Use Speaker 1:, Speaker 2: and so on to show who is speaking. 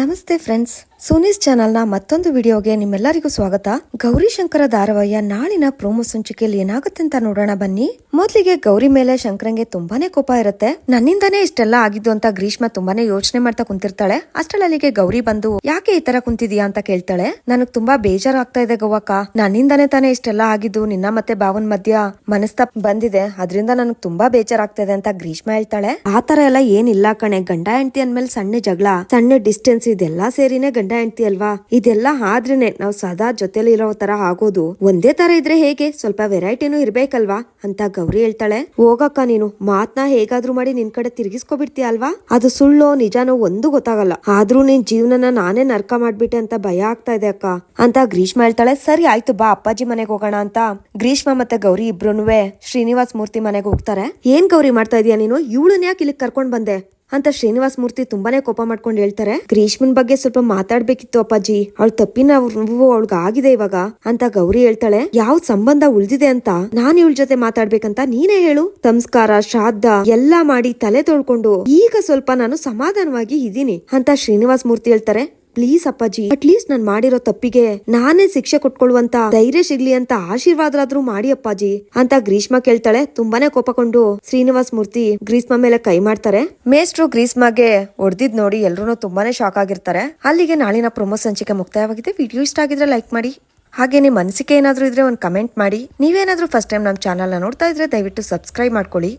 Speaker 1: ನಮಸ್ತೆ ಫ್ರೆಂಡ್ಸ್ ಸೋನೀಸ್ನ ಮತ್ತೊಂದು ವಿಡಿಯೋಗೆ ನಿಮ್ಮೆಲ್ಲರಿಗೂ ಸ್ವಾಗತ. ಗೌರಿ ಶಂಕರ ಧಾರಾವಾಹಿಯ ನಾಳಿನ ಪ್ರೋಮೋ ಸಂಚಿಕೆಯಲ್ಲಿ ಏನಾಗುತ್ತೆ ಅಂತ ನೋಡೋಣ ಬನ್ನಿ. ಮೊದಲಿಗೆ ಗೌರಿ ಮೇಲೆ ಶಂಕರಂಗೆ ತುಂಬಾನೇ ಕೋಪ ಇರುತ್ತೆ. ನನ್ನಿಂದಾನೇ ಇಷ್ಟೆಲ್ಲ ಆಗಿದ್ದು ಅಂತ ಗ್ರೀಷ್ಮ ತುಂಬಾನೇ ಯೋಚನೆ ಮಾಡ್ತಾ ಕುಂತಿರ್ತಾಳೆ. ಅಷ್ಟರಲ್ಲಿಗೆ ಗೌರಿ ಬಂದು, ಯಾಕೆ ಈ ತರ ಕುಂತಿದ್ಯಾ? ಅಂತ ಕೇಳ್ತಾಳೆ. ನನಗ್ ತುಂಬಾ ಬೇಜಾರಾಗ್ತಾ ಇದೆ ಗವ್ವಕ್ಕ ನನ್ನಿಂದಾನೇ ತಾನೇ ಇಷ್ಟೆಲ್ಲ ಆಗಿದ್ದು, ನಿನ್ನ ಮತ್ತೆ ಬಾವನ್ ಮಧ್ಯ ಮನಸ್ತಾಪ ಬಂದಿದೆ. ಅದರಿಂದ ನನಗ್ ತುಂಬಾ ಬೇಜಾರಾಗ್ತಾ ಇದೆ ಅಂತ ಗ್ರೀಷ್ಮ ಹೇಳ್ತಾಳೆ. ಆ ತರ ಎಲ್ಲ ಏನಿಲ್ಲ ಕಣೆ. ಗಂಡ ಹೆಂಡತಿ ಅಂದ್ಮೇಲೆ ಸಣ್ಣ ಜಗಳ, ಸಣ್ಣ ಡಿಸ್ಟೆನ್ಸ್ ಇದೆಲ್ಲ ಸೇರಿನೇ ಗಂಡ ಹೆಂಡತಿ ಅಲ್ವಾ? ಇದೆಲ್ಲ ಆದ್ರೇನೆ ನಾವು ಸದಾ ಜೊತೆಲಿ ಇರೋ ತರ ಆಗೋದು. ಒಂದೇ ತರ ಇದ್ರೆ ಹೇಗೆ? ಸ್ವಲ್ಪ ವೆರೈಟಿನೂ ಇರ್ಬೇಕಲ್ವಾ? ಅಂತ ಗೌರಿ ಹೇಳ್ತಾಳೆ. ಹೋಗಕ್ಕ ನೀನು, ಮಾತ್ನ ಹೇಗಾದ್ರೂ ಮಾಡಿ ನಿನ್ ಕಡೆ ತಿರ್ಗಿಸ್ಕೊಬಿಡ್ತೀಯ ಅಲ್ವಾ? ಅದು ಸುಳ್ಳೋ ನಿಜಾನೋ ಒಂದು ಗೊತ್ತಾಗಲ್ಲ. ಆದ್ರೂ ನಿನ್ ಜೀವನನ ನಾನೇ ನರ್ಕ ಮಾಡ್ಬಿಟ್ಟೆ ಅಂತ ಭಯ ಆಗ್ತಾ ಇದೆ ಅಕ್ಕ. ಅಂತ ಗ್ರೀಷ್ಮ ಹೇಳ್ತಾಳೆ, ಸರಿ ಆಯ್ತು, ಬಾ, ಅಪ್ಪಾಜಿ ಮನೆಗೆ ಹೋಗೋಣ ಅಂತ. ಗ್ರೀಷ್ಮ ಮತ್ತೆ ಗೌರಿ ಇಬ್ರುನುವೆ ಶ್ರೀನಿವಾಸ್ ಮೂರ್ತಿ ಮನೆಗೆ ಹೋಗ್ತಾರೆ. ಏನ್ ಗೌರಿ ಮಾಡ್ತಾ ಇದೀಯ ನೀನು? ಇವಳನ್ನ ಯಾಕೆ ಇಲ್ಲಿ ಕರ್ಕೊಂಡ್ ಬಂದೆ? ಅಂತ ಶ್ರೀನಿವಾಸ್ ಮೂರ್ತಿ ತುಂಬಾನೇ ಕೋಪ ಮಾಡ್ಕೊಂಡು ಹೇಳ್ತಾರೆ. ಗ್ರೀಷ್ಮನ್ ಬಗ್ಗೆ ಸ್ವಲ್ಪ ಮಾತಾಡ್ಬೇಕಿತ್ತು ಅಪ್ಪಾಜಿ. ಅವಳ ತಪ್ಪಿನ ಆಗಿದೆ ಇವಾಗ ಅಂತ ಗೌರಿ ಹೇಳ್ತಾಳೆ. ಯಾವ ಸಂಬಂಧ ಉಳ್ದಿದೆ ಅಂತ ನಾನ್ ಇವಳ ಜೊತೆ ಮಾತಾಡ್ಬೇಕಂತ ನೀನೇ ಹೇಳು. ಸಂಸ್ಕಾರ, ಶ್ರಾದ್ದ ಎಲ್ಲಾ ಮಾಡಿ ತಲೆ ತೊಳ್ಕೊಂಡು ಈಗ ಸ್ವಲ್ಪ ನಾನು ಸಮಾಧಾನವಾಗಿ ಇದ್ದೀನಿ ಅಂತ ಶ್ರೀನಿವಾಸ್ ಮೂರ್ತಿ ಹೇಳ್ತಾರೆ. ಪ್ಲೀಸ್ ಅಪ್ಪಾಜಿ. ಅಟ್ಲೀಸ್ಟ್ ನಾನ್ ಮಾಡಿರೋ ತಪ್ಪಿಗೆ ನಾನೇ ಶಿಕ್ಷೆ ಕೊಟ್ಕೊಳ್ಳುವಂತ ಧೈರ್ಯ ಸಿಗ್ಲಿ ಅಂತ ಆಶೀರ್ವಾದರಾದ್ರೂ ಮಾಡಿ ಅಪ್ಪಾಜಿ. ಅಂತ ಗ್ರೀಷ್ಮ ಕೇಳ್ತಾಳೆ. ತುಂಬಾನೇ ಕೋಪಕೊಂಡು ಶ್ರೀನಿವಾಸ್ ಮೂರ್ತಿ ಗ್ರೀಷ್ಮ ಮೇಲೆ ಕೈ ಮಾಡ್ತಾರೆ. ಮೇಸ್ಟ್ರು ಗ್ರೀಷ್ಮಗೆ ಹೊಡೆದಿದ್ ನೋಡಿ ಎಲ್ರು ತುಂಬಾನೇ ಶಾಕ್ ಆಗಿರ್ತಾರೆ. ಅಲ್ಲಿಗೆ ನಾಳಿನ ಪ್ರಮೋ ಸಂಚಿಕೆ ಮುಕ್ತಾಯವಾಗಿದೆ. ವಿಡಿಯೋ ಇಷ್ಟ ಆಗಿದ್ರೆ ಲೈಕ್ ಮಾಡಿ. ಹಾಗೆ ನಿಮ್ಮ ಮನಸ್ಸಿಗೆ ಏನಾದ್ರೂ ಇದ್ರೆ ಒಂದು ಕಮೆಂಟ್ ಮಾಡಿ. ನೀವೇನಾದ್ರೂ ಫಸ್ಟ್ ಟೈಮ್ ನಮ್ಮ ಚಾನಲ್ನ ನೋಡ್ತಾ ಇದ್ರೆ ದಯವಿಟ್ಟು ಸಬ್ಸ್ಕ್ರೈಬ್ ಮಾಡ್ಕೊಳ್ಳಿ.